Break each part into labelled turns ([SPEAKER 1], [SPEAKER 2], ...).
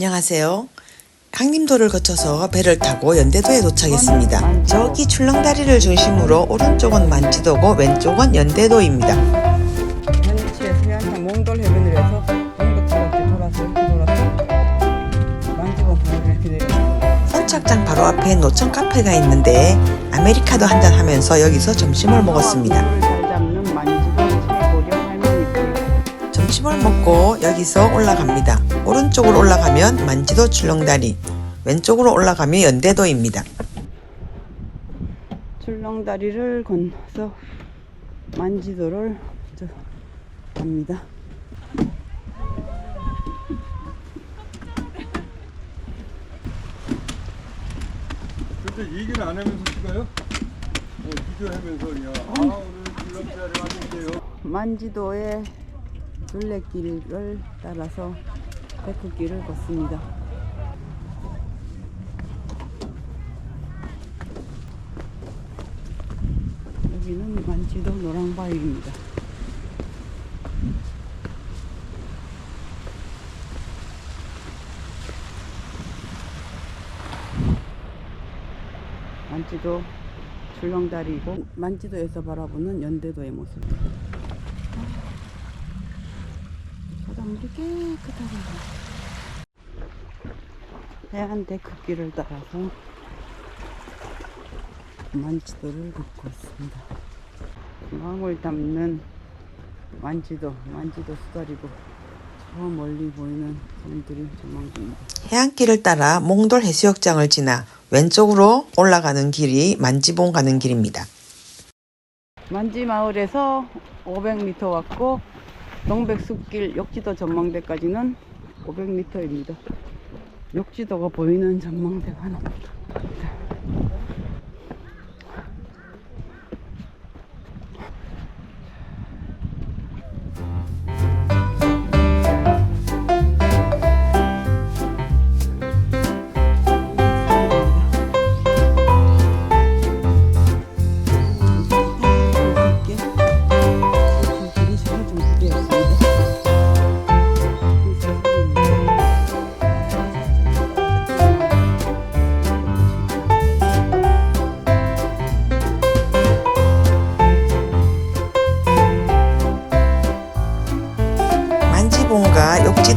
[SPEAKER 1] 안녕하세요. 항림도를 거쳐서 배를 타고 연대도에 도착했습니다. 저기 출렁다리를 중심으로 오른쪽은 만지도고 왼쪽은 연대도입니다.
[SPEAKER 2] 현지에서 해안상 몽돌 해변을 해서 동백바닥에 돌아서 이렇게 돌아서 만지고 바로 이렇게 내려요.
[SPEAKER 1] 선착장 바로 앞에 노천 카페가 있는데 아메리카노 한잔 하면서 여기서 점심을 먹었습니다. 점심을 먹고 여기서 올라갑니다. 오른쪽으로 올라가면 만지도 출렁다리, 왼쪽으로 올라가면 연대도입니다.
[SPEAKER 2] 출렁다리를 건너서 만지도를 저 갑니다.
[SPEAKER 3] 근데 얘기를 안 하면서 찍어요? 어, 비교하면서 야, 아 오늘 줄넘기를 왔는데요.
[SPEAKER 2] 만지도의 둘레길을 따라서 백구길을 걷습니다. 여기는 만지도 노랑바위입니다. 만지도 줄렁다리고 만지도에서 바라보는 연대도의 모습. 바닷물이 깨끗하게 해안 데크길을 따라서 만지도를 걷고 있습니다. 마음을 담는 만지도, 만지도 수다리고 저 멀리 보이는 섬들이 전망됩니다.
[SPEAKER 1] 해안길을 따라 몽돌 해수욕장을 지나 왼쪽으로 올라가는 길이 만지봉 가는 길입니다.
[SPEAKER 2] 만지 마을에서 500m 왔고 동백숲길 욕지도 전망대까지는 500m입니다. 욕지도가 보이는 전망대가 나옵니다.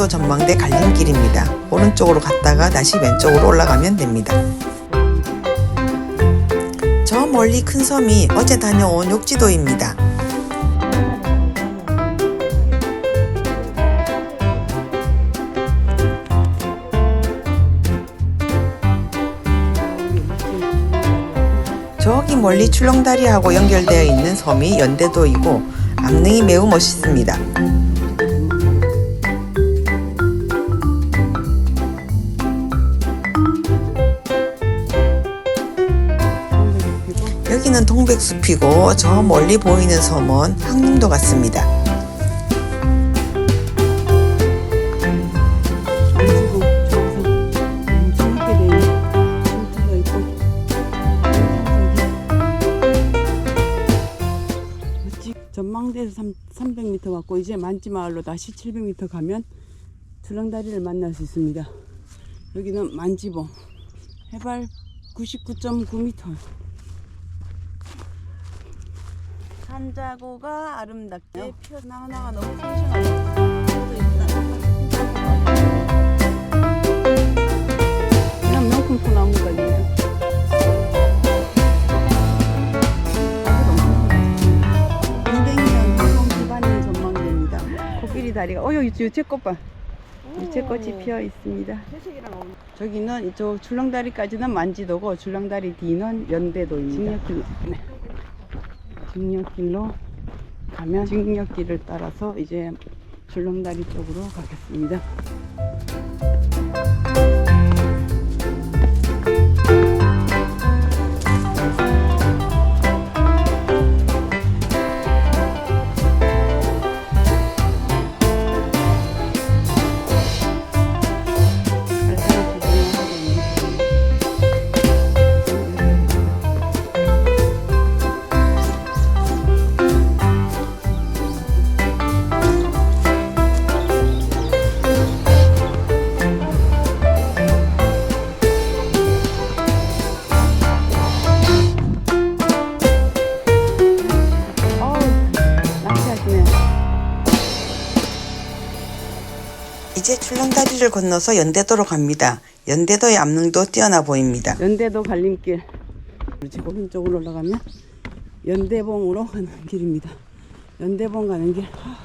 [SPEAKER 1] 욕지도 전망대 갈림길입니다. 오른쪽으로 갔다가 다시 왼쪽으로 올라가면 됩니다. 저 멀리 큰 섬이 어제 다녀온 욕지도입니다. 저기 멀리 출렁다리하고 연결되어 있는 섬이 연대도이고 암릉이 매우 멋있습니다. 여기는 동백숲이고 저 멀리 보이는 섬은 항림도 같습니다.
[SPEAKER 2] 전망대에서 3, 300m 왔고 이제 만지마을로 다시 700m 가면 출렁다리를 만날 수 있습니다. 여기는 만지봉 해발 99.9m 산자고가 아름답게 피어나가나가 너무 싱싱하다 그냥 명품 포 나무가 있네요 200년 전통 기반인 전망대입니다. 코끼리 다리가 어여 유채꽃 봐. 유채꽃이 피어 있습니다. 저기는 이쪽 출렁다리까지는 만지도고 출렁다리 뒤는 연대도입니다. 직력길로 가면 직력길을 따라서 이제 출렁다리 쪽으로 가겠습니다.
[SPEAKER 1] 출렁다리를 건너서 연대도로 갑니다. 연대도의 암릉도 뛰어나 보입니다.
[SPEAKER 2] 연대도 갈림길. 그렇지, 오른쪽으로 올라가면 연대봉으로 가는 길입니다. 연대봉 가는 길. 하.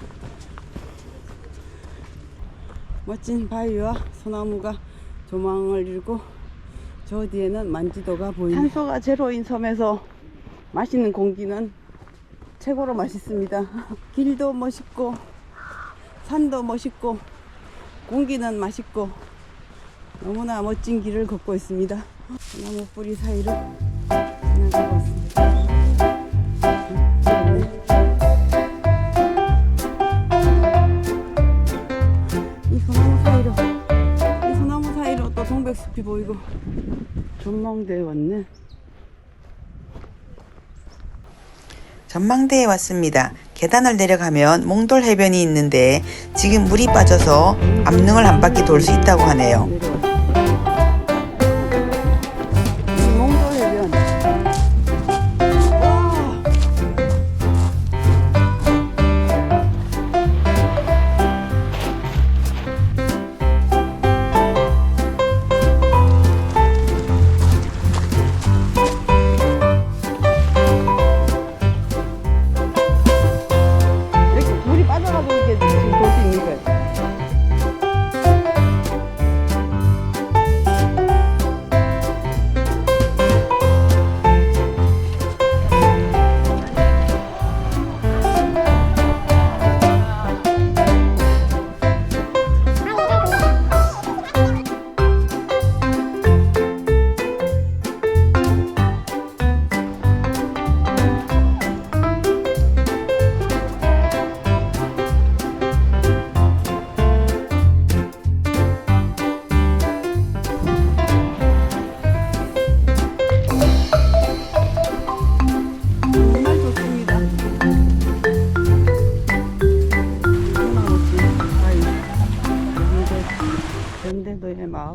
[SPEAKER 2] 멋진 바위와 소나무가 조망을 이루고 저 뒤에는 만지도가 보입니다. 탄소가 제로인 섬에서 마시는 공기는 최고로 맛있습니다. 길도 멋있고 산도 멋있고 공기는 맛있고 너무나 멋진 길을 걷고 있습니다. 나무 뿌리 사이로 지나가고 있습니다. 이 소나무 사이로 이 소나무 사이로 또 동백숲이 보이고 전망대에 왔네.
[SPEAKER 1] 전망대에 왔습니다. 계단을 내려가면 몽돌 해변이 있는데 지금 물이 빠져서 암릉을 한 바퀴 돌 수 있다고 하네요.
[SPEAKER 2] 물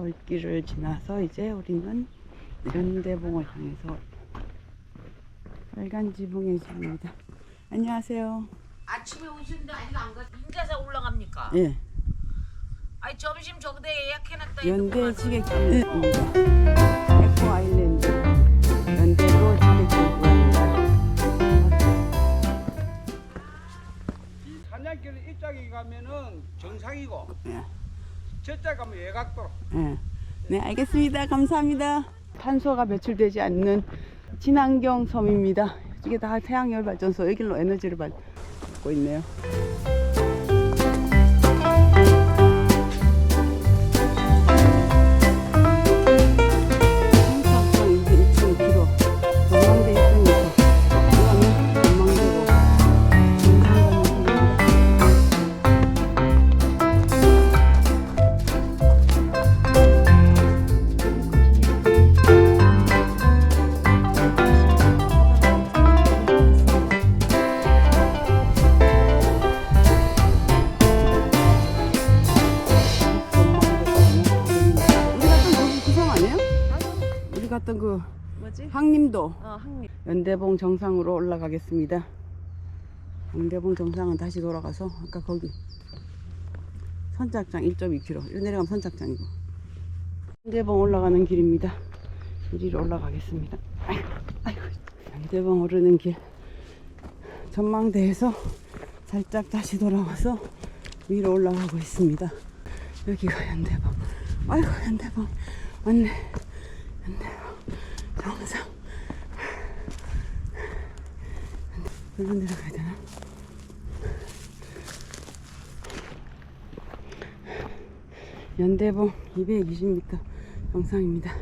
[SPEAKER 2] 마을길을 지나서 이제 우리는 연대봉을 향해서 빨간 지붕의 집입니다. 안녕하세요.
[SPEAKER 4] 아침에 오시는데 아직 안 가. 인자사 올라갑니까?
[SPEAKER 2] 예,
[SPEAKER 4] 아니 점심 저기다 예약해놨다.
[SPEAKER 2] 연대 지객길입니다. 에코 아일랜드
[SPEAKER 5] 이쪽에 가면은 정상이고
[SPEAKER 2] 예.
[SPEAKER 5] 저쪽 가면 외곽도로
[SPEAKER 2] 예. 네, 알겠습니다. 감사합니다. 탄소가 배출되지 않는 친환경 섬입니다. 이게 다 태양열 발전소 여기로 에너지를 받고 있네요. 연대봉 정상으로 올라가겠습니다. 연대봉 정상은 다시 돌아가서 아까 거기 선착장 1.2km 이리 내려가면 선착장이고 연대봉 올라가는 길입니다. 이리로 올라가겠습니다. 아이고, 아이고. 연대봉 오르는 길 전망대에서 살짝 다시 돌아와서 위로 올라가고 있습니다. 여기가 연대봉. 아이고 연대봉 왔네. 연대봉 정상. 여기로 내려가야 되나? 연대봉 220m 정상입니다.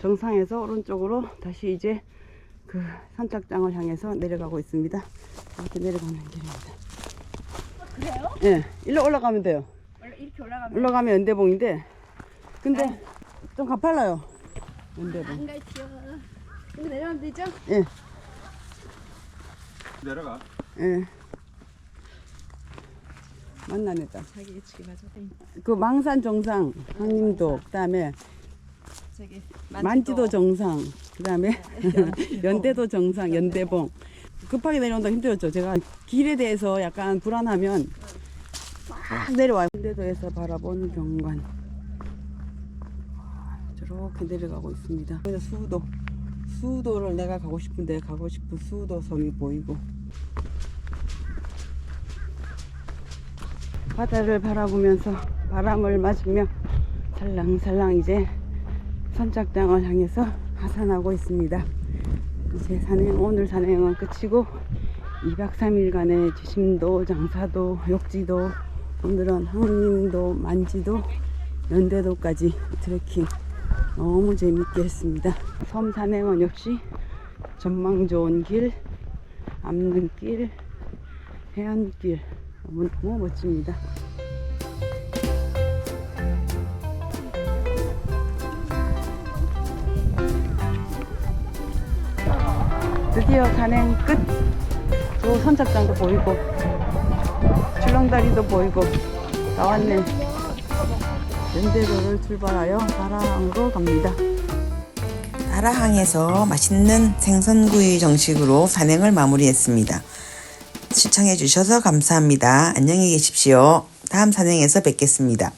[SPEAKER 2] 정상에서 오른쪽으로 다시 이제 그 선착장을 향해서 내려가고 있습니다. 이렇게 내려가는 길입니다. 그래요? 예, 일로 올라가면 돼요.
[SPEAKER 6] 이렇게 올라가면
[SPEAKER 2] 올라가면 연대봉인데, 근데 좀 가팔라요. 연대봉.
[SPEAKER 6] 안 갈지요. 근데 내려가면 되죠?
[SPEAKER 2] 예,
[SPEAKER 3] 내려가.
[SPEAKER 2] 예. 만나냈다.
[SPEAKER 6] 자기 지금 맞아.
[SPEAKER 2] 그 망산 정상, 항림도, 그다음에
[SPEAKER 6] 저기
[SPEAKER 2] 만지도 정상, 그다음에 연대도 정상, 연대봉. 급하게 내려온다 힘들었죠. 제가 길에 대해서 약간 불안하면 막쫙 내려와요. 연대도에서 바라본 경관. 저렇게 내려가고 있습니다. 그래서 수도. 수도를 내가 가고 싶은데 가고 싶은 수도 섬이 보이고. 바다를 바라보면서 바람을 맞으며 살랑살랑 이제 선착장을 향해서 하산하고 있습니다. 이제 산행, 오늘 산행은 끝이고 2박 3일간의 지심도, 장사도, 욕지도, 오늘은 항림도, 만지도, 연대도까지 트레킹 너무 재밌게 했습니다. 섬 산행은 역시 전망 좋은 길, 암릉길, 해안길 너무, 너무 멋집니다. 드디어 산행 끝. 저 선착장도 보이고 출렁다리도 보이고 나왔네. 연대도를 출발하여 바라항으로 갑니다.
[SPEAKER 1] 따라항에서 맛있는 생선구이 정식으로 산행을 마무리했습니다. 시청해 주셔서 감사합니다. 안녕히 계십시오. 다음 산행에서 뵙겠습니다.